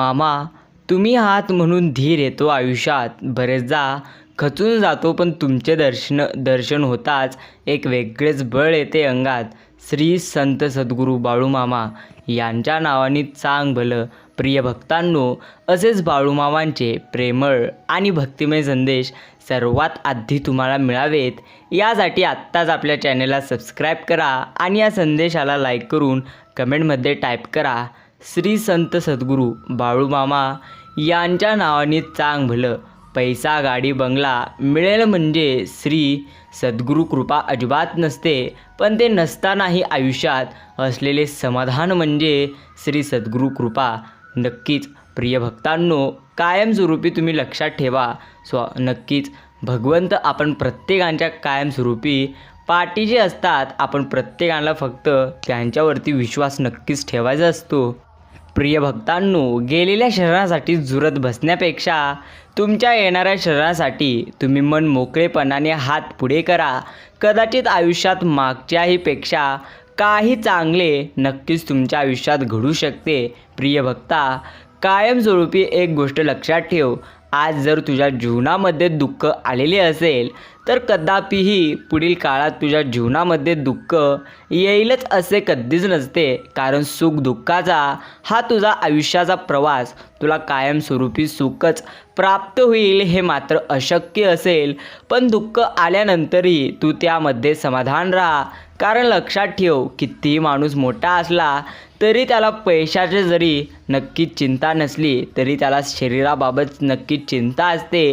मामा तुम्ही आहात म्हणून धीर येतो आयुष्यात. बरेचदा खचून जातो पण तुमचे दर्शन दर्शन होताच एक वेगळेच बळ येते अंगात. श्री संत सद्गुरू बाळूमामा यांच्या नावाने चांग भलं. प्रिय भक्तांनो असेच बाळूमामांचे प्रेमळ आणि भक्तिमय संदेश सर्वात आधी तुम्हाला मिळावेत. यासाठी आत्ताच आपल्या चॅनेलला सबस्क्राईब करा आणि या संदेशाला लाईक करून कमेंटमध्ये टाईप करा. श्री संत सद्गुरू बाळूमामा यांच्या नावाने चांग भलं. पैसा गाडी बंगला मिळेल म्हणजे श्री सद्गुरू कृपा अजिबात नसते. पण ते नसतानाही आयुष्यात असलेले समाधान म्हणजे श्री सद्गुरू कृपा. नक्कीच प्रिय भक्तांनो कायमस्वरूपी तुम्ही लक्षात ठेवा. स्व नक्कीच भगवंत आपण प्रत्येकांच्या कायमस्वरूपी पाठीचे असतात. आपण प्रत्येकाला फक्त त्यांच्यावरती विश्वास नक्कीच ठेवायचा असतो. प्रिय भक्तांनो गेलेल्या शरीरासाठी जुरत बसण्यापेक्षा तुमच्या येणाऱ्या शरीरासाठी तुम्ही मन मोकळेपणाने हात पुढे करा. कदाचित आयुष्यात मागच्याहीपेक्षा काही चांगले नक्कीच तुमच्या आयुष्यात घडू शकते. प्रिय भक्ता कायमस्वरूपी एक गोष्ट लक्षात ठेव. आज जर तुझ्या जीवनामध्ये दुःख आलेले असेल तर कदापिही पुढील काळात तुझ्या जीवनामध्ये दुःख येईलच असे कधीच नसते. कारण सुख दुःखाचा हा तुझा आयुष्याचा प्रवास. तुला कायमस्वरूपी सुखच प्राप्त होईल हे मात्र अशक्य असेल. पण दुःख आल्यानंतरही तू त्यामध्ये समाधान राहा. कारण लक्षात ठेव कितीही माणूस मोठा असला तरी त्याला पैशाची जरी नक्कीच चिंता नसली तरी त्याला शरीराबाबत नक्कीच चिंता असते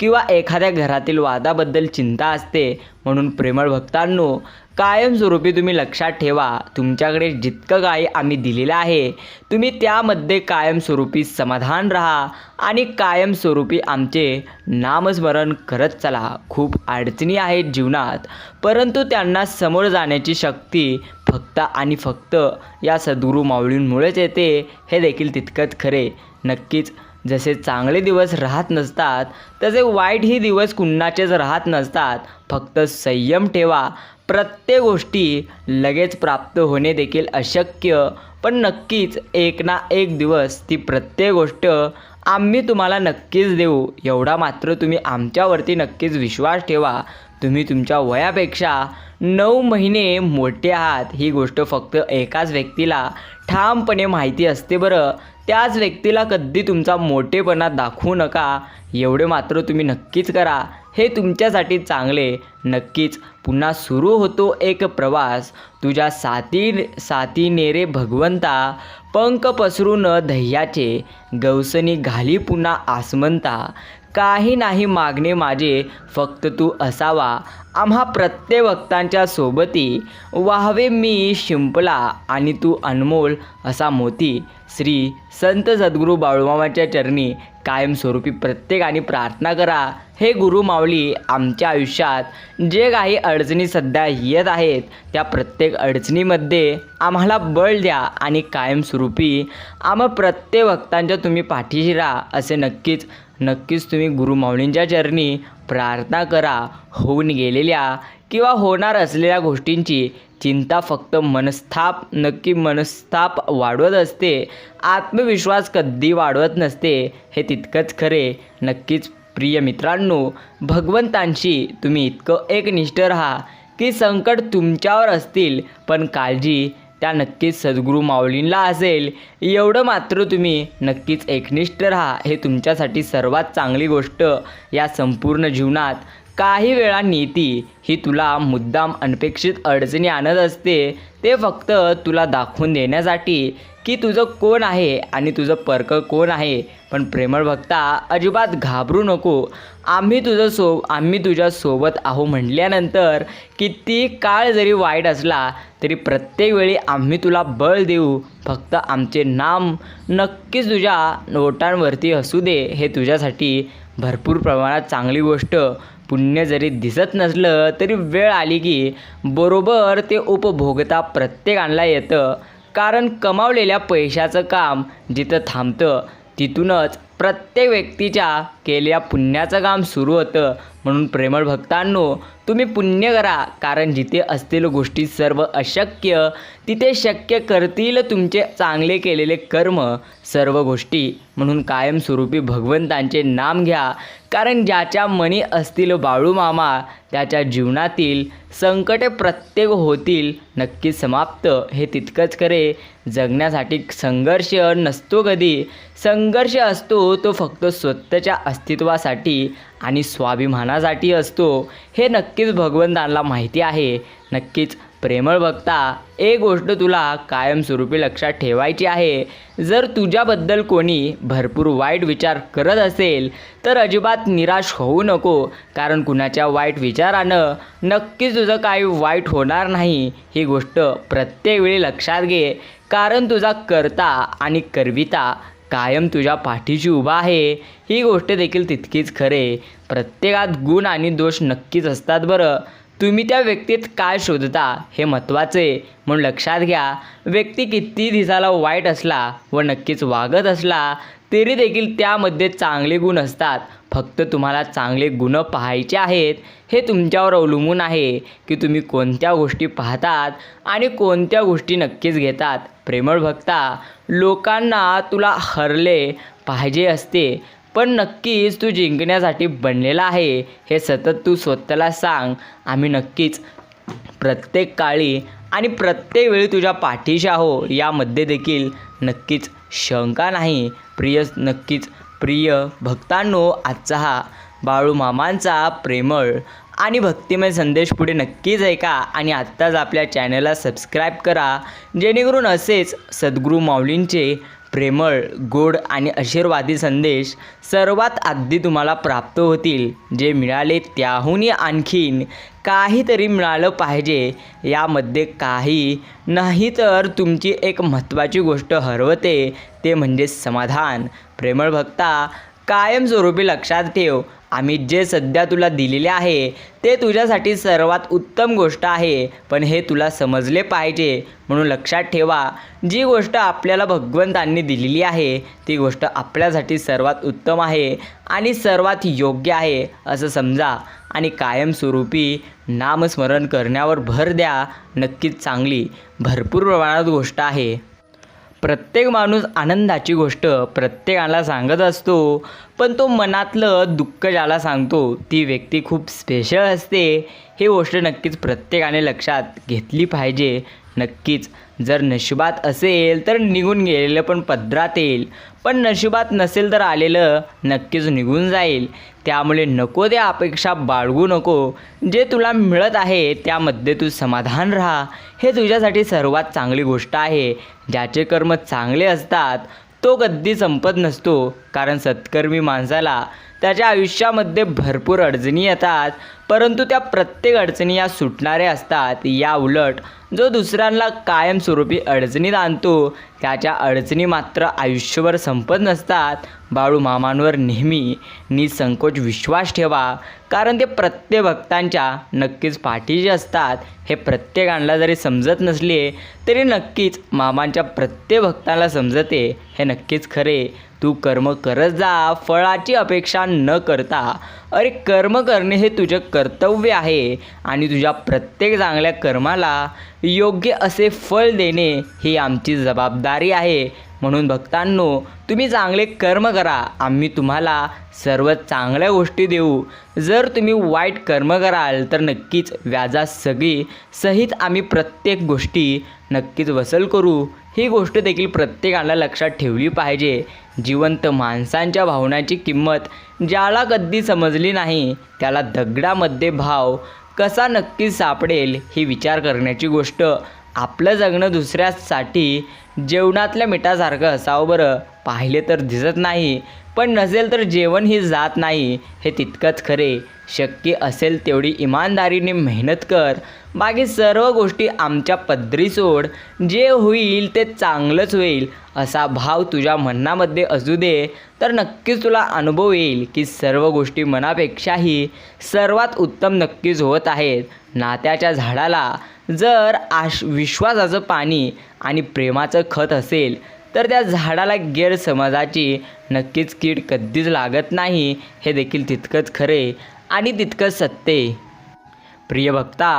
किंवा एखाद्या घरातील वादाबद्दल चिंता असते. म्हणून प्रेमळ भक्तांनो कायमस्वरूपी तुम्ही लक्षात ठेवा तुमच्याकडे जितकं काही आम्ही दिलेलं आहे तुम्ही त्यामध्ये कायमस्वरूपी समाधान राहा आणि कायमस्वरूपी आमचे नामस्मरण करत चला. खूप अडचणी आहेत जीवनात परंतु त्यांना समोर जाण्याची शक्ती फक्त आणि फक्त या सद्गुरू माऊलींमुळेच येते हे देखील तितकंच खरे. नक्कीच जसे चांगले दिवस राहत नसतात तसे वाईटही दिवस कुणाचेच राहत नसतात. फक्त संयम ठेवा. प्रत्येक गोष्टी लगेच प्राप्त होणे देखील अशक्य. पण नक्कीच एक ना एक दिवस ती प्रत्येक गोष्ट आम्ही तुम्हाला नक्कीच देऊ. एवढा मात्र तुम्ही आमच्यावरती नक्कीच विश्वास ठेवा. तुम्ही तुमच्या वयापेक्षा नऊ महिने मोठे आहात. ही गोष्ट फक्त एकाच व्यक्तीला ठामपणे माहिती असते बरं. त्याच व्यक्तीला कधी तुमचा मोठेपणा दाखवू नका. एवढे मात्र तुम्ही नक्कीच करा. हे तुमच्यासाठी चांगले. नक्कीच पुन्हा सुरू होतो एक प्रवास. तुझ्या साती साथीने रे भगवंता पंख पसरून दह्याचे गवसनी घाली पुन्हा आसमंता. काही नाही मागणे माझे. फक्त तू असावा. आम्हा प्रत्येक भक्तांच्या सोबती. वाहवे मी शिंपला आणि तू अनमोल असा मोती. श्री संत सद्गुरू बाळूमामाच्या चरणी कायमस्वरूपी प्रत्येकाने प्रार्थना करा. हे गुरु माऊली आमच्या आयुष्यात जे काही अडचणी सध्या येत आहेत त्या प्रत्येक अडचणीमध्ये आम्हाला बळ द्या आणि कायमस्वरूपी आम्हा प्रत्येक भक्तांच्या तुम्ही पाठीशी राहा असे नक्कीच नक्कीच तुम्ही गुरुमाऊलींच्या चरणी प्रार्थना करा. होऊन गेलेल्या किंवा होणार असलेल्या गोष्टींची चिंता फक्त मनस्ताप नक्की मनस्ताप वाढवत असते. आत्मविश्वास कधी वाढवत नसते हे तितकंच खरे. नक्कीच प्रिय मित्रांनो भगवंतांशी तुम्ही इतकं एकनिष्ठ राहा की संकट तुमच्यावर असतील पण काळजी त्या नक्कीच सद्गुरू माऊलींला असेल. एवढं मात्र तुम्ही नक्कीच एकनिष्ठ राहा. हे तुमच्यासाठी सर्वात चांगली गोष्ट या संपूर्ण जीवनात. काही वेळा नीती ही तुला मुद्दाम अनपेक्षित अडचणी आणत असते. ते फक्त तुला दाखवून देण्यासाठी की तुझं कोण आहे आणि तुझं परक कोण आहे? पण प्रेमळ भक्ता अजिबात घाबरू नको. आम्ही तुझं सो आम्ही तुझ्यासोबत आहो म्हटल्यानंतर किती काळ जरी वाईट असला तरी प्रत्येक वेळी आम्ही तुला बळ देऊ. फक्त आमचे नाम नक्कीच तुझ्या नोटांवरती असू दे हे तुझ्यासाठी भरपूर प्रमाणात चांगली गोष्ट. पुण्य जरी दिसत नसलं तरी वेळ आली की बरोबर ते उपभोगता प्रत्येकाला येतं. कारण कमावलेल्या पैशाचं काम जिथं थांबतं तिथूनच प्रत्येक व्यक्तीच्या केलेल्या पुण्याचं काम सुरू होतं म्हणून प्रेमळ भक्तांनो तुम्ही पुण्य करा कारण जिथे असतील गोष्टी सर्व अशक्य तिथे शक्य करतील तुमचे चांगले केलेले कर्म सर्व गोष्टी. म्हणून कायमस्वरूपी भगवंतांचे नाम घ्या. कारण ज्याच्या मनी असतील बाळू मामा त्याच्या जीवनातील संकटे प्रत्येक होतील नक्की समाप्त. हे तितकंच खरे. जगण्यासाठी संघर्ष नसतो कधी. संघर्ष असतो तो फक्त स्वतःच्या अस्तित्वासाठी आणि स्वाभिमानासाठी असतो. हे नक्कीच भगवंतांना माहिती आहे. नक्कीच प्रेमळ भक्ता एक गोष्ट तुला कायमस्वरूपी लक्षात ठेवायची आहे. जर तुझ्याबद्दल कोणी भरपूर वाईट विचार करत असेल तर अजिबात निराश होऊ नको कारण कुणाच्या वाईट विचारानं नक्कीच तुझं काही वाईट होणार नाही. ही गोष्ट प्रत्येक वेळी लक्षात घे कारण तुझा करता आणि करविता कायम तुझ्या पाठीशी उभा आहे. ही गोष्ट देखील तितकीच खरे. प्रत्येकात गुण आणि दोष नक्कीच असतात बरं. तुम्ही त्या व्यक्तीत काय शोधता हे महत्त्वाचे. म्हणून लक्षात घ्या. व्यक्ती किती दिसायला वाईट असला व नक्कीच वागत असला तरी देखील त्यामध्ये चांगले गुण असतात. फक्त तुम्हाला चांगले गुण पाहायचे आहेत हे तुमच्यावर अवलंबून आहे की तुम्ही कोणत्या गोष्टी पाहतात आणि कोणत्या गोष्टी नक्कीच घेतात. प्रेमळ भक्ता लोकांना तुला हरले पाहिजे असते पण नक्कीच तू जिंकण्यासाठी बनलेला आहे हे सतत तू स्वतःला सांग. आम्ही नक्कीच प्रत्येक काळी आणि प्रत्येक वेळी तुझ्या पाठीशी आहो यामध्ये देखील नक्कीच शंका नाही. प्रिय नक्कीच. प्रिय भक्तांनो आजचा हा बाळू मामांचा प्रेमळ आणि भक्तिमय संदेश पुढे नक्कीच ऐका आणि आत्ताच आपल्या चॅनलला सबस्क्राईब करा. जेणेकरून असेच सद्गुरू माऊलींचे प्रेमळ गोड आणि आशीर्वादी संदेश सर्वात आधी तुम्हाला प्राप्त होतील. जे मिळाले त्याहूनही आणखीन काहीतरी मिळालं पाहिजे. यामध्ये काही नाही तर तुमची एक महत्त्वाची गोष्ट हरवते. ते म्हणजे समाधान. प्रेमळ भक्ता कायमस्वरूपी लक्षात ठेव. आम्ही जे सध्या तुला दिलेले आहे ते तुझ्यासाठी सर्वात उत्तम गोष्ट आहे पण हे तुला समजले पाहिजे म्हणून लक्षात ठेवा जी गोष्ट आपल्याला भगवंतांनी दिलेली आहे ती गोष्ट आपल्यासाठी सर्वात उत्तम आहे आणि सर्वात योग्य आहे असं समजा. आणि कायमस्वरूपी नामस्मरण करण्यावर भर द्या नक्कीच चांगली भरपूर प्रमाणात गोष्ट आहे. प्रत्येक माणूस आनंदाची गोष्ट प्रत्येकाला सांगत असतो पण तो मनातलं दुःख ज्याला सांगतो ती व्यक्ती खूप स्पेशल असते. हे गोष्ट नक्कीच प्रत्येकाने लक्षात घेतली पाहिजे. नक्कीच जर नशिबात असेल तर निघून गेलेलं पण पदरात येईल. पण नशिबात नसेल तर आलेलं नक्कीच निघून जाईल. त्यामुळे नको त्या अपेक्षा बाळगू नको. जे तुला मिळत आहे त्यामध्ये तू समाधान राहा. हे तुझ्यासाठी सर्वात चांगली गोष्ट आहे. ज्याचे कर्म चांगले असतात तो कधी संपत नसतो. कारण सत्कर्मी माणसाला त्याच्या आयुष्यामध्ये भरपूर अडचणी येतात परंतु त्या प्रत्येक अडचणी या सुटणाऱ्या असतात. या उलट जो दुसऱ्यांना कायमस्वरूपी अडचणीत आणतो त्याच्या अडचणी मात्र आयुष्यभर संपत नसतात. बाळू मामांवर नेहमी निसंकोच विश्वास ठेवा कारण ते प्रत्येक भक्तांच्या नक्कीच पाठीशी असतात. हे प्रत्येकांना जरी समजत नसले तरी नक्कीच मामांच्या प्रत्येक भक्ताला समजते. हे नक्कीच खरे. तू कर्म करत जा फळाची अपेक्षा न करता. अरे कर्म करणे हे तुझं कर्तव्य आहे आणि तुझ्या प्रत्येक चांगल्या कर्माला योग्य असे फळ देणे ही आमची जबाबदारी आहे. म्हणून भक्तांनो तुम्ही चांगले कर्म करा. आम्ही तुम्हाला सर्व चांगल्या गोष्टी देऊ. जर तुम्ही वाईट कर्म कराल तर नक्कीच व्याजात सगळी सहित आम्ही प्रत्येक गोष्टी नक्कीच वसल करू. ही गोष्ट देखील प्रत्येकाला लक्षात ठेवली पाहिजे. जिवंत माणसांच्या भावनाची किंमत ज्याला कधी समजली नाही त्याला दगडामध्ये भाव कसा नक्की सापडेल ही विचार करण्याची गोष्ट. आपलं जगणं दुसऱ्यासाठी जेवणातल्या मिठासारखं असावं बरं. पाहिले तर दिसत नाही पण नसेल तर जेवण ही जात नाही हे तितकंच खरे. शक्य असेल तेवढी इमानदारीने मेहनत कर. बाकी सर्व गोष्टी आमच्या पदरी सोड. जे होईल ते चांगलंच होईल. असा भाव तुझ्या मनामध्ये असू दे तर नक्कीच तुला अनुभव येईल की सर्व गोष्टी मनापेक्षाही सर्वात उत्तम नक्कीच होत आहेत. नात्याच्या झाडाला जर आश विश्वासाचं पाणी आणि प्रेमाचं खत असेल तर त्या झाडाला गैरसमजाची नक्कीच कीड कधीच लागत नाही हे देखील तितकंच खरे आणि तितकंच सत्य प्रिय भक्ता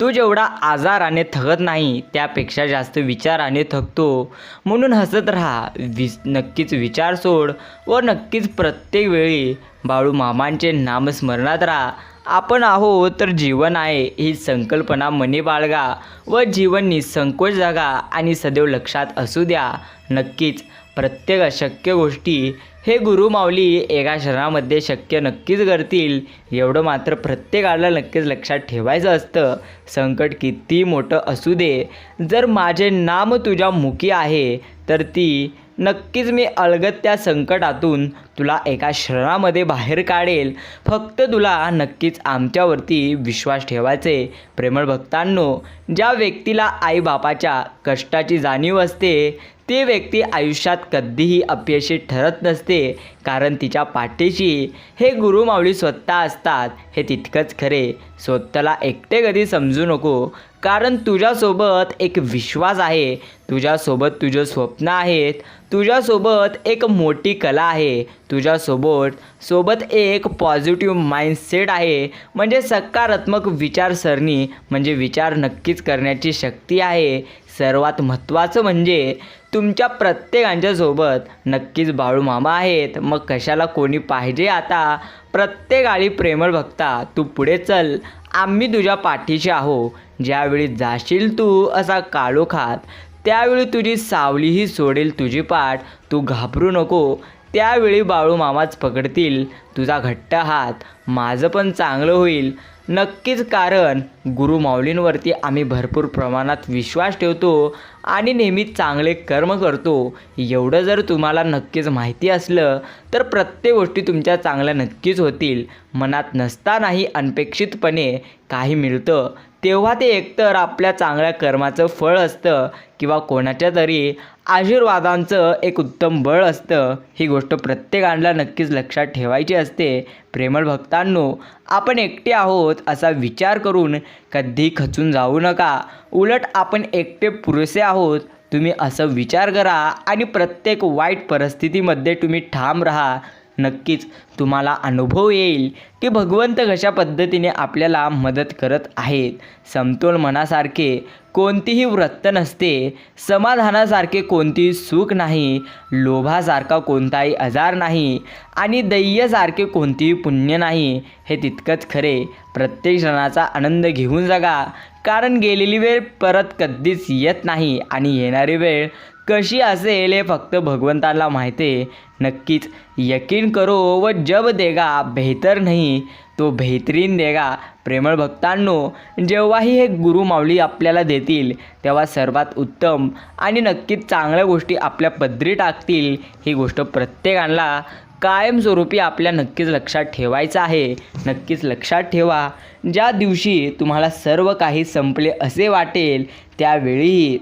तू जेवढा आजाराने थकत नाही त्यापेक्षा जास्त विचाराने थकतो. म्हणून हसत राहा. वि नक्कीच विचार सोड व नक्कीच प्रत्येक वेळी बाळू मामांचे नामस्मरणात राहा. आपण आहो तर जीवन आहे ही संकल्पना मनी बाळगा व जीवन निसंकोच जागा आणि सदैव लक्षात असू द्या. नक्कीच प्रत्येक अशक्य गोष्टी हे गुरु माऊली एका क्षणामध्ये शक्य नक्कीच करतील. एवढं मात्र प्रत्येकाला नक्कीच लक्षात ठेवायचं असतं. संकट किती मोठं असू दे. जर माझे नाम तुझ्या मुखी आहे तर ती नक्कीच मी अलगत त्या संकटातून तुला एका क्षणामध्ये बाहेर काढेल. फक्त तुला नक्कीच आमच्यावरती विश्वास ठेवायचे. प्रेमळ भक्तांनो ज्या व्यक्तीला आईबापाच्या कष्टाची जाणीव असते ती व्यक्ती आयुष्यात कधीही अपयशी ठरत नसते कारण तिच्या पाठीशी हे गुरुमावळी स्वतः असतात हे तितकंच खरे. स्वतःला एकटे कधी समजू नको कारण तुझ्यासोबत एक विश्वास आहे. तुझ्यासोबत तुझं स्वप्न आहेत. तुझ्यासोबत एक मोठी कला आहे. तुझ्यासोबत सोबत एक पॉझिटिव्ह माइंडसेट आहे. म्हणजे सकारात्मक विचारसरणी म्हणजे विचार नक्कीच करण्याची शक्ती आहे. सर्वात महत्त्वाचं म्हणजे तुमच्या प्रत्येकांच्यासोबत नक्कीच बाळू मामा आहेत. मग कशाला कोणी पाहिजे आता? प्रत्येकाळी प्रेमळ भक्ता तू पुढे चल. आम्ही तुझ्या पाठीशी आहो. ज्यावेळी जाशील तू असा काळोखात त्यावेळी तुझी सावलीही सोडेल तुझी पाठ. तू घाबरू नको. त्यावेळी बाळू मामाच पकडतील तुझा घट्ट हात. माझं पण चांगलं होईल. नक्कीच कारण गुरु माऊलींवरती आम्ही भरपूर प्रमाणात विश्वास ठेवतो आणि नेहमी चांगले कर्म करतो. एवढं जर तुम्हाला नक्कीच माहिती असलं तर प्रत्येक गोष्टी तुमच्या चांगल्या नक्कीच होतील. मनात नसतानाही अनपेक्षितपणे काही मिळतं. तेव्हा ते एकतर आपल्या चांगल्या कर्माचं फळ असतं किंवा कोणाच्या तरी आशीर्वादांचं एक उत्तम बळ असतं. ही गोष्ट प्रत्येकाला नक्कीच लक्षात ठेवायची असते. प्रेमळ भक्तांनो आपण एकटे आहोत असा विचार करून कधी खचून जाऊ नका. उलट आपण एकटे पुरेसे आहोत. तुम्ही असं विचार करा आणि प्रत्येक वाईट परिस्थितीमध्ये तुम्ही ठाम राहा. नक्कीच तुम्हाला अनुभव येईल की भगवंत कशा पद्धतीने आपल्याला मदत करत आहेत. समतोल मनासारखे कोणतीही वृत्त नसते समाधानासारखे कोणतीही सुख नाही लोभासारखा कोणताही आजार नाही आणि दैयसारखे कोणतीही पुण्य नाही हे तितकंच खरे. प्रत्येक क्षणाचा आनंद घेऊन जगा. कारण गेलेली वेळ परत कधीच येत नाही आणि येणारी वेळ कशी असेल हे फक्त भगवंताला माहिती आहे. नक्कीच यकीन करो व जब देगा बेहतर नाही तो बेहतरीन देगा. प्रेमळ भक्तांनो जेव्हाही हे गुरु माऊली आपल्याला देतील तेव्हा सर्वात उत्तम आणि नक्कीच चांगल्या गोष्टी आपल्या पदरी टाकतील. ही गोष्ट प्रत्येकाला कायमस्वरूपी आपल्या नक्कीच लक्षात ठेवायचं आहे. नक्कीच लक्षात ठेवा ज्या दिवशी तुम्हाला सर्व काही संपले असे वाटेल त्यावेळी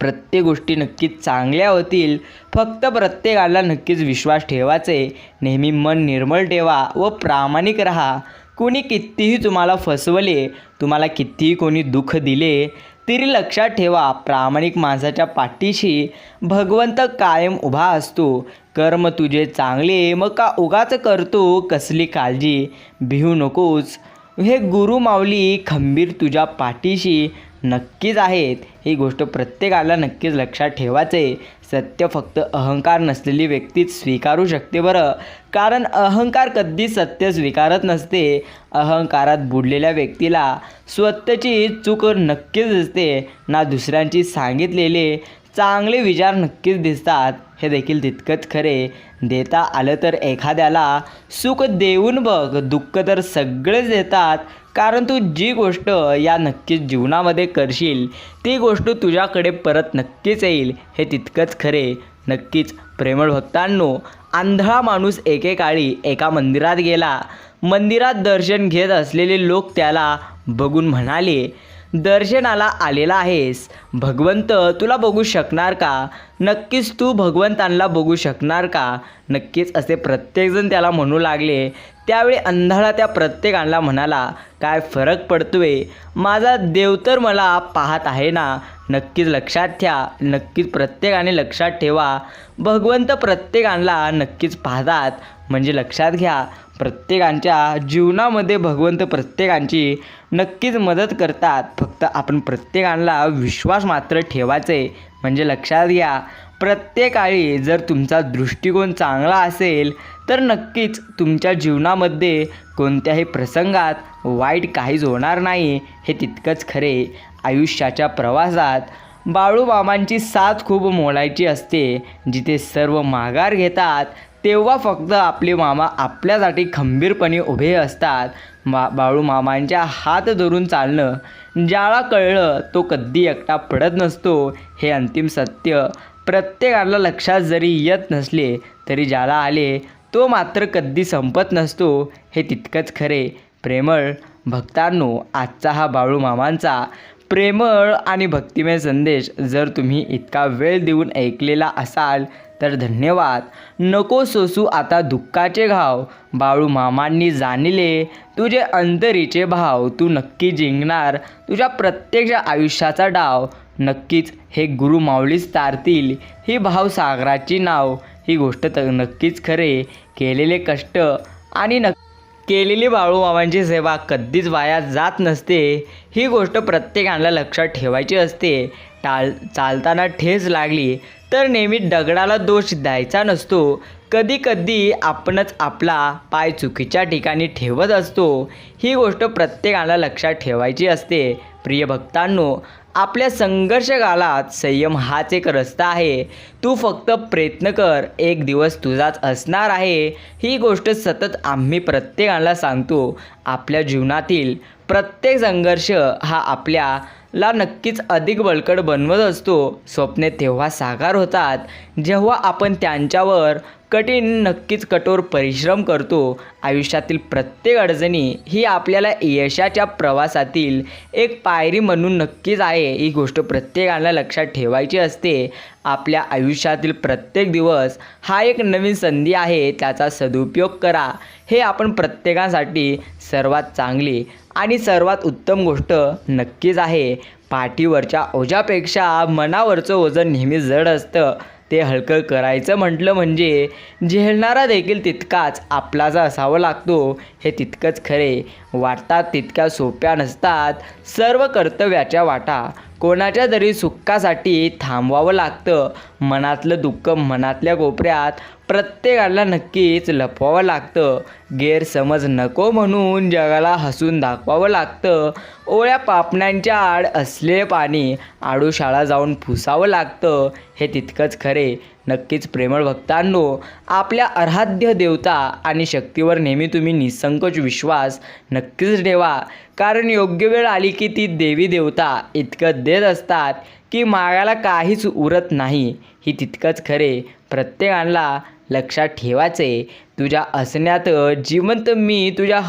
प्रत्येक गोष्टी नक्कीच चांगल्या होतील. फक्त प्रत्येकाला नक्कीच विश्वास ठेवायचे. नेहमी मन निर्मळ ठेवा व प्रामाणिक राहा. कोणी कितीही तुम्हाला फसवले तुम्हाला कितीही कोणी दुःख दिले तरी लक्षात ठेवा प्रामाणिक माणसाच्या पाठीशी भगवंत कायम उभा असतो. कर्म तुझे चांगले मग का उगाच करतो कसली काळजी? भिवू नकोस. हे गुरु माऊली खंबीर तुझ्या पाठीशी नक्कीच आहेत. ही गोष्ट प्रत्येकाला नक्कीच लक्षात ठेवायचे. सत्य फक्त अहंकार नसलेली व्यक्तीच स्वीकारू शकते बरं. कारण अहंकार कधी सत्य स्वीकारत नसते. अहंकारात बुडलेल्या व्यक्तीला स्वतःची चूक नक्कीच दिसते. ना दुसऱ्यांची सांगितलेले चांगले विचार नक्कीच दिसतात. हे देखील तितकंच खरे. देता आलं तर एखाद्याला सुख देऊन बघ दुःख तर सगळेच देतात. कारण तू जी गोष्ट या नक्कीच जीवनामध्ये करशील ती गोष्ट तुझ्याकडे परत नक्कीच येईल. हे तितकंच खरे. नक्कीच प्रेमळ भक्तांनो आंधळा माणूस एकेकाळी एका मंदिरात गेला. मंदिरात दर्शन घेत असलेले लोक त्याला बघून म्हणाले दर्शनाला आलेला आहेस. भगवंत तुला बघू शकणार का? नक्कीच तू भगवंतांना बघू शकणार का? नक्कीच असे प्रत्येकजण त्याला म्हणू लागले त्यावेळी अंधाळा त्या प्रत्येकाला म्हणाला काय फरक पडतोय? माझा देव तर मला पाहत आहे ना. नक्कीच लक्षात घ्या नक्कीच प्रत्येकाने लक्षात ठेवा. भगवंत प्रत्येकाला नक्कीच पाहतात. म्हणजे लक्षात घ्या प्रत्येकांच्या जीवनामध्ये भगवंत प्रत्येकांची नक्कीच मदत करतात. फक्त आपण प्रत्येकाला विश्वास मात्र ठेवायचे. म्हणजे लक्षात घ्या प्रत्येकाळी जर तुमचा दृष्टिकोन चांगला असेल तर नक्कीच तुमच्या जीवनामध्ये कोणत्याही प्रसंगात वाईट काहीच होणार नाही हे तितकंच खरे. आयुष्याच्या प्रवासात बाळूमामांची साथ खूप मोलायची असते. जिथे सर्व माघार घेतात तेव्हा फक्त आपले मामा आपल्यासाठी खंबीरपणे उभे असतात. मा बाळूमामांच्या हात धरून चालणं ज्याला कळलं तो कधी एकटा पडत नसतो हे अंतिम सत्य. प्रत्येकाला लक्षात जरी येत नसले तरी ज्याला आले तो मात्र कधी संपत नसतो हे तितकंच खरे. प्रेमळ भक्तांनो आजचा हा बाळूमामांचा प्रेमळ आणि भक्तिमय संदेश जर तुम्ही इतका वेळ देऊन ऐकलेला असाल तर धन्यवाद. नको सोसू आता दुःखाचे घाव. बाळू मामांनी जाणले तुझे अंतरीचे भाव. तू नक्की जिंकणार. तुझ्या प्रत्यक्ष आयुष्याचा डाव. नक्कीच हे गुरु माऊलीच तारतील. ही भावसागराची नाव. ही गोष्ट तर नक्कीच खरे. केलेले कष्ट आणि नक्की केलेली बाळूमामांची सेवा कधीच वाया जात नसते. ही गोष्ट प्रत्येकाला लक्षात ठेवायची असते. टाळ चालताना ठेच लागली तर नेहमी दगडाला दोष द्यायचा नसतो. कधी कधी आपणच आपला पाय चुकीच्या ठिकाणी ठेवत असतो. ही गोष्ट प्रत्येकाला लक्षात ठेवायची असते. प्रिय भक्तांनो आपल्या संघर्ष काळात संयम हाच एक रस्ता आहे. तू फक्त प्रयत्न कर एक दिवस तुझाच असणार आहे. ही गोष्ट सतत आम्ही प्रत्येकाला सांगतो. आपल्या जीवनातील प्रत्येक संघर्ष हा आपल्याला नक्कीच अधिक बळकट बनवत असतो. स्वप्ने तेव्हा साकार होतात जेव्हा आपण त्यांच्यावर कठीण नक्कीच कठोर परिश्रम करतो. आयुष्यातील प्रत्येक अडचणी ही आपल्याला यशाच्या प्रवासातील एक पायरी म्हणून नक्कीच आहे. ही गोष्ट प्रत्येकाला लक्षात ठेवायची असते. आपल्या आयुष्यातील प्रत्येक दिवस हा एक नवीन संधी आहे. त्याचा सदुपयोग करा. हे आपण प्रत्येकासाठी सर्वात चांगली आणि सर्वात उत्तम गोष्ट नक्कीच आहे पाठीवरच्या ओझ्यापेक्षा मनावरचं वजन नेहमी जड असतं. ते हलकं करायचं म्हटलं म्हणजे झेलणारा देखील तितकाच आपलाचा असावा लागतो. हे तितकंच खरे. वाटतात तितक्या सोप्या नसतात. सर्व कर्तव्याच्या वाटा कोणाच्या तरी सुखासाठी थांबवावं लागतं. मनातलं दुःख मनातल्या कोपऱ्यात प्रत्येकाला नक्कीच लपवावं लागतं. गैरसमज नको म्हणून जगाला हसून दाखवावं लागतं. ओळ्या पापण्यांच्या आड असलेले पाणी आडूशाळा जाऊन पुसावं लागतं. हे तितकंच खरे. नक्कीच प्रेमळ भक्तांनो आपल्या अर्हाध्य देवता आणि शक्तीवर नेहमी तुम्ही निसंकोच विश्वास नक्कीच ठेवा. कारण योग्य वेळ आली की ती देवी देवता इतकं देत असतात. की मागायला काहीच उरत नाही. ही तितकंच खरे. प्रत्येकाला लक्षात ठेवायचे. तुझ्या असण्यात जिवंत मी तुझ्या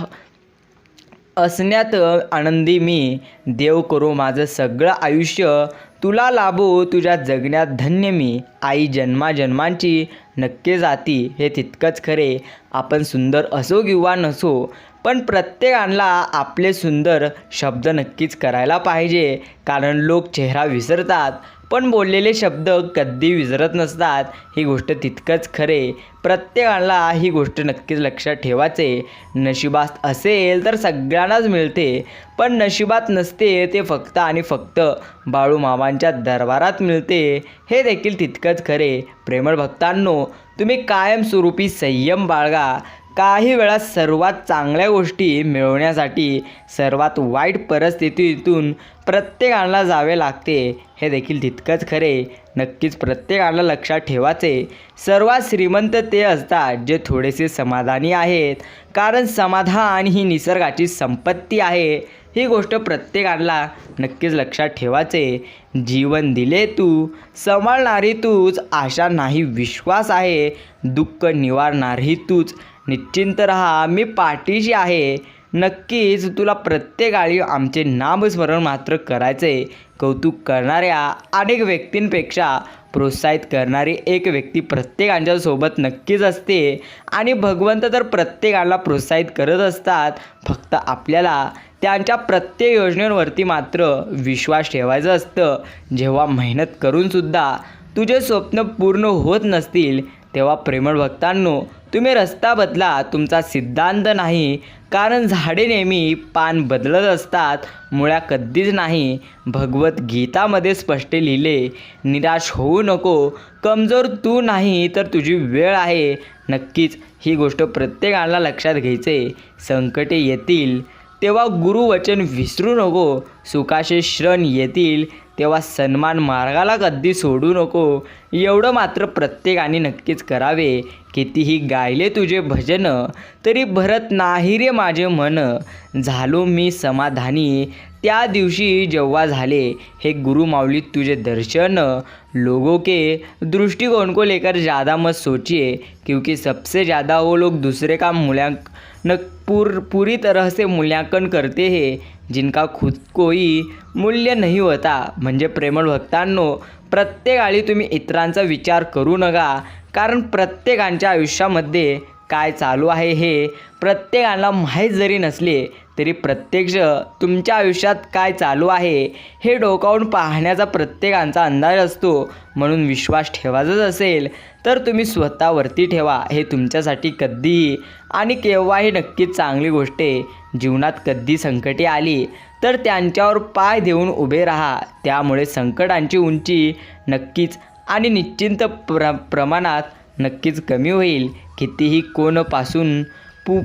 असण्यात आनंदी मी. देव करू माझं सगळं आयुष्य. तुला लाभो तुझ्या जगण्यात धन्य मी. आई जन्माजन्मांची नक्की जाती. हे तितकंच खरे. आपण सुंदर असो किंवा नसो पण प्रत्येकाला आपले सुंदर शब्द नक्कीच करायला पाहिजे. कारण लोक चेहरा विसरतात पण बोललेले शब्द कधी विसरत नसतात ही गोष्ट तितकंच खरे. प्रत्येकाला ही गोष्ट नक्कीच लक्षात ठेवायचे. नशिबात असेल तर सगळ्यांनाच मिळते पण नशिबात नसते ते फक्त आणि फक्त बाळू मामांच्या दरबारात मिळते. हे देखील तितकंच खरे. प्रेमळ भक्तांनो तुम्ही कायमस्वरूपी संयम बाळगा. काही वेळा सर्वात चांगल्या गोष्टी मिळवण्यासाठी सर्वात वाईट परिस्थितीतून प्रत्येकाला जावे लागते. हे देखील तितकंच खरे. नक्कीच प्रत्येकाला लक्षात ठेवायचे. सर्वात श्रीमंत ते असतात जे थोडेसे समाधानी आहेत. कारण समाधान ही निसर्गाची संपत्ती आहे. ही गोष्ट प्रत्येकाला नक्कीच लक्षात ठेवायचे. जीवन दिले तू सांभाळणारी तूच आशा नाही विश्वास आहे दुःख निवारणारी तूच. निश्चिंत राहा. मी पाठीशी आहे. नक्कीच तुला प्रत्येकाळी आमचे नामस्मरण मात्र करायचे कौतुक करणाऱ्या अनेक व्यक्तींपेक्षा प्रोत्साहित करणारी एक व्यक्ती प्रत्येकांच्या सोबत नक्कीच असते. आणि भगवंत तर प्रत्येकाला प्रोत्साहित करत असतात. फक्त आपल्याला त्यांच्या प्रत्येक योजनेवरती मात्र विश्वास ठेवायचा असतं. जेव्हा मेहनत करूनसुद्धा तुझे स्वप्न पूर्ण होत नसतील तेव्हा प्रेमळ भक्तांनो तुम्ही रस्ता बदला तुमचा सिद्धांत नाही. कारण झाडे नेहमी पान बदलत असतात मुळ्या कधीच नाही. भगवद्गीतामध्ये स्पष्ट लिहिले निराश होऊ नको कमजोर तू नाही तर तुझी वेळ आहे. नक्कीच ही गोष्ट प्रत्येकाला लक्षात घ्यायचे. संकटे येतील. तेव्हा गुरुवचन विसरू नको. सुखाचे श्रण येतील. तेव्हा सन्मान मार्गाला कधी सोडू नको. एवढं मात्र प्रत्येकाने नक्कीच करावे. कितीही गायले तुझे भजन तरी भरत नाही रे माझे मन. झालो मी समाधानी. त्या दिवशी जेव्हा झाले हे गुरु माऊली तुझे दर्शन. लोगों के दृष्टिकोण को लेकर ज़्यादा मत सोचिए. क्योंकि सबसे ज़्यादा वो लोग दूसरे का मूल्यांक पूर पूरी तरह से मूल्यांकन करते हैं. जिनका खुद कोई मूल्य नहीं होता म्हणजे प्रेमळ भक्तांनो प्रत्येकाळी तुम्ही इतरांचा विचार करू नका कारण प्रत्येकांच्या आयुष्यामध्ये काय चालू आहे हे प्रत्येकाला माहीत जरी नसले तरी प्रत्यक्ष तुमच्या आयुष्यात काय चालू आहे हे डोकावून पाहण्याचा प्रत्येकांचा अंदाज असतो. म्हणून विश्वास ठेवायचाच असेल तर तुम्ही स्वतःवरती ठेवा. हे तुमच्यासाठी कधीही आणि केव्हाही नक्कीच चांगली गोष्ट आहे. जीवनात कधी संकटे आली तर त्यांच्यावर पाय देऊन उभे राहा. त्यामुळे संकटांची उंची नक्कीच आणि निश्चिंत प्र प्रमाणात नक्कीच कमी होईल. कितीही कोणपासून पु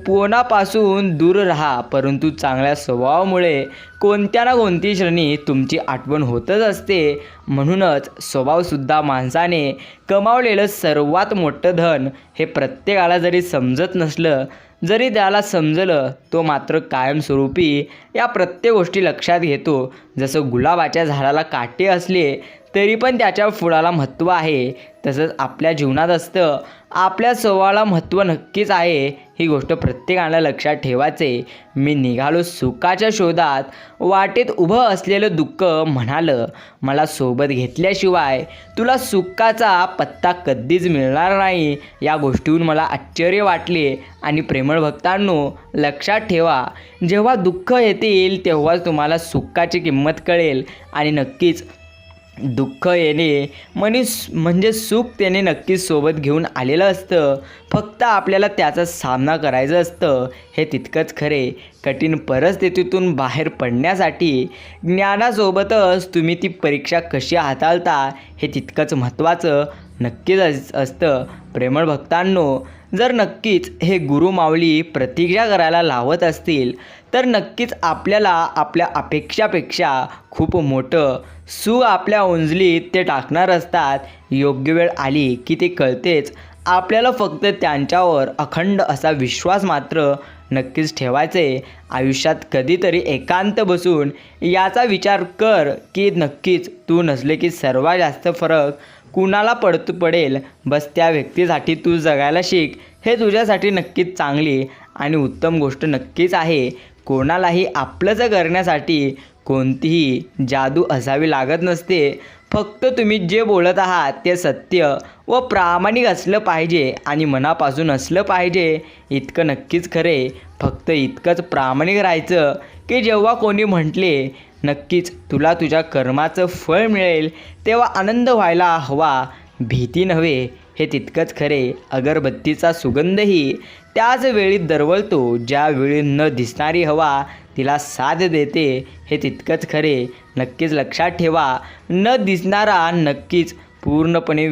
दूर राहा परंतु चांगल्या स्वभावामुळे कोणत्या ना कोणती क्षणी तुमची आठवण होतच असते. म्हणूनच स्वभावसुद्धा माणसाने कमावलेलं सर्वात मोठं धन हे प्रत्येकाला जरी समजत नसलं जरी त्याला समजलं तो मात्र कायमस्वरूपी या प्रत्येक गोष्टी लक्षात घेतो. जसं गुलाबाच्या झाडाला काटे असले तरी पण त्याच्या फुलाला महत्त्व आहे. तसंच आपल्या जीवनात असतं. आपल्या स्वभावाला महत्त्व नक्कीच आहे. ही गोष्ट प्रत्येकाला लक्षात ठेवायचे. मी निघालो सुखाच्या शोधात. वाटेत उभं असलेलं दुःख म्हणालं मला सोबत घेतल्याशिवाय तुला सुखाचा पत्ता कधीच मिळणार नाही. या गोष्टीहून मला आश्चर्य वाटले. आणि प्रेमळ भक्तांनो लक्षात ठेवा जेव्हा दुःख येतील तेव्हाच तुम्हाला सुखाची किंमत कळेल. आणि नक्कीच दुःख येणे मनीस म्हणजे सुख त्याने नक्कीच सोबत घेऊन आलेलं असतं. फक्त आपल्याला त्याचा सामना करायचं असतं हे तितकंच खरे. कठीण परिस्थितीतून बाहेर पडण्यासाठी ज्ञानासोबतच तुम्ही ती परीक्षा कशी हाताळता हे तितकंच महत्त्वाचं नक्कीच असतं. प्रेमळ भक्तांनो जर नक्कीच हे गुरु माऊली प्रतीक्षा करायला लावत असतील तर नक्कीच आपल्याला आपल्या अपेक्षापेक्षा खूप मोठं सु आपल्या ओंजलीत ते टाकणार असतात. योग्य वेळ आली की ते कळतेच. आपल्याला फक्त त्यांच्यावर अखंड असा विश्वास मात्र नक्कीच ठेवायचे. आयुष्यात कधीतरी एकांत बसून याचा विचार कर की नक्कीच तू नसले की सर्वात जास्त फरक कुणाला पडत पडेल? बस त्या व्यक्तीसाठी तू जगायला शिक. हे तुझ्यासाठी नक्कीच चांगली आणि उत्तम गोष्ट नक्कीच आहे. कोणालाही आपलंच करण्यासाठी कोणतीही जादू असावी लागत नसते. फक्त तुम्ही जे बोलत आहात ते सत्य व प्रामाणिक असलं पाहिजे आणि मनापासून असलं पाहिजे. इतकं नक्कीच खरे. फक्त इतकंच प्रामाणिक राहायचं की जेव्हा कोणी म्हटले नक्कीच तुला तुझ्या कर्माचं फळ मिळेल तेव्हा आनंद व्हायला हवा. भीती नव्हे हे तितकंच खरे. अगरबत्तीचा सुगंधही त्याच वेळी दरवळतो ज्यावेळी न दिसणारी हवा तिला साथ देते हे तितकंच खरे. नक्कीच लक्षात ठेवा न दिसणारा नक्कीच पूर्णपणे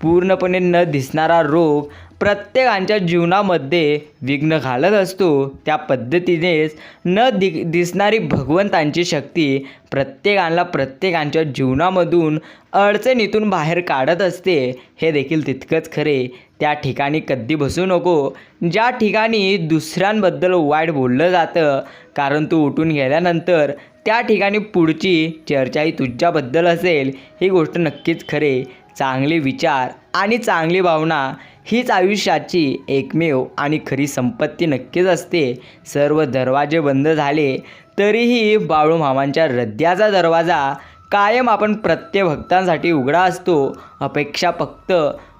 पूर्णपणे न दिसणारा रोग प्रत्येकांच्या जीवनामध्ये विघ्न घालत असतो. त्या पद्धतीनेच न दि दिसणारी भगवंतांची शक्ती प्रत्येकाला प्रत्येकांच्या जीवनामधून अडचणीतून बाहेर काढत असते. हे देखील तितकंच खरे. त्या ठिकाणी कधी बसू नको. ज्या ठिकाणी दुसऱ्यांबद्दल वाईट बोललं जातं कारण तू उठून गेल्यानंतर त्या ठिकाणी पुढची चर्चा ही तुझ्याबद्दल असेल. ही गोष्ट नक्कीच खरे. चांगले विचार आणि चांगली भावना हीच आयुष्याची एकमेव आणि खरी संपत्ती नक्कीच असते. सर्व दरवाजे बंद झाले तरीही बाळूमामांच्या रद्द्याचा दरवाजा कायम आपण प्रत्येक भक्तांसाठी उघडा असतो. अपेक्षा फक्त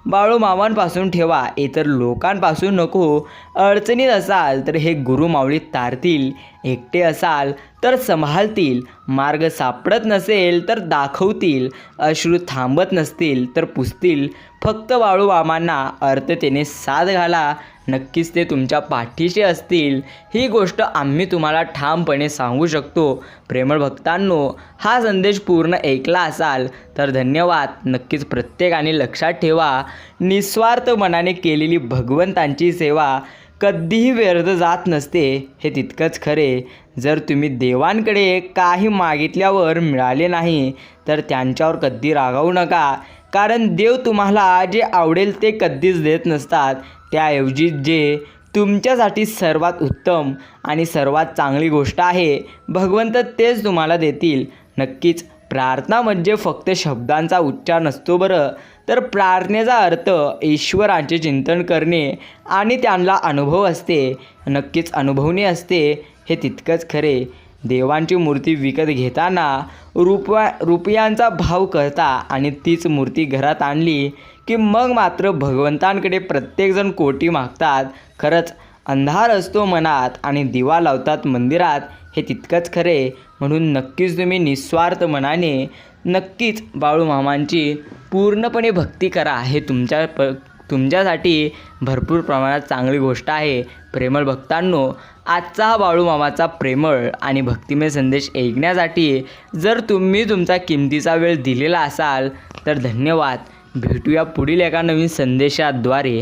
बाळूमामांपासून ठेवा इतर लोकांपासून नको. अडचणीत असाल तर हे गुरुमावळी तारतील. एकटे असाल तर संभाळतील. मार्ग सापडत नसेल तर दाखवतील. अश्रू थांबत नसतील तर पुसतील. फक्त वाळू वामांना अर्थतेने साथ घाला. नक्कीच ते तुमच्या पाठीशी असतील. ही गोष्ट आम्ही तुम्हाला ठामपणे सांगू शकतो. प्रेमळ भक्तांनो हा संदेश पूर्ण ऐकला असाल तर धन्यवाद. नक्कीच प्रत्येकाने लक्षात ठेवा. निस्वार्थ मनाने केलेली भगवंतांची सेवा कधीही व्यर्थ जात नसते हे तितकंच खरे. जर तुम्ही देवांकडे काही मागितल्यावर मिळाले नाही तर त्यांच्यावर कधी रागावू नका. कारण देव तुम्हाला जे आवडेल ते कधीच देत नसतात. त्याऐवजी जे तुमच्यासाठी सर्वात उत्तम आणि सर्वात चांगली गोष्ट आहे भगवंत तेच तुम्हाला देतील. नक्कीच प्रार्थना म्हणजे फक्त शब्दांचा उच्चार नसतो बरं तर प्रार्थनेचा अर्थ ईश्वराचे चिंतन करणे आणि त्यांना अनुभव असते नक्कीच अनुभवणे असते हे तितकंच खरे. देवांची मूर्ती विकत घेताना रुपया रुपयांचा भाव करता आणि तीच मूर्ती घरात आणली की मग मात्र भगवंतांकडे प्रत्येकजण कोटी मागतात. खरंच अंधार असतो मनात आणि दिवा लावतात मंदिरात हे तितकंच खरे. म्हणून नक्कीच तुम्ही निस्वार्थ मनाने नक्कीच बाळूमामांची पूर्णपणे भक्ती करा. हे तुमच्या प तुमच्यासाठी भरपूर प्रमाणात चांगली गोष्ट आहे. प्रेमळ भक्तांनो आजचा हा बाळूमामाचा प्रेमळ आणि भक्तिमय संदेश ऐकण्यासाठी जर तुम्ही तुमचा किमतीचा वेळ दिलेला असाल तर धन्यवाद. भेटूया पुढील एका नवीन संदेशाद्वारे.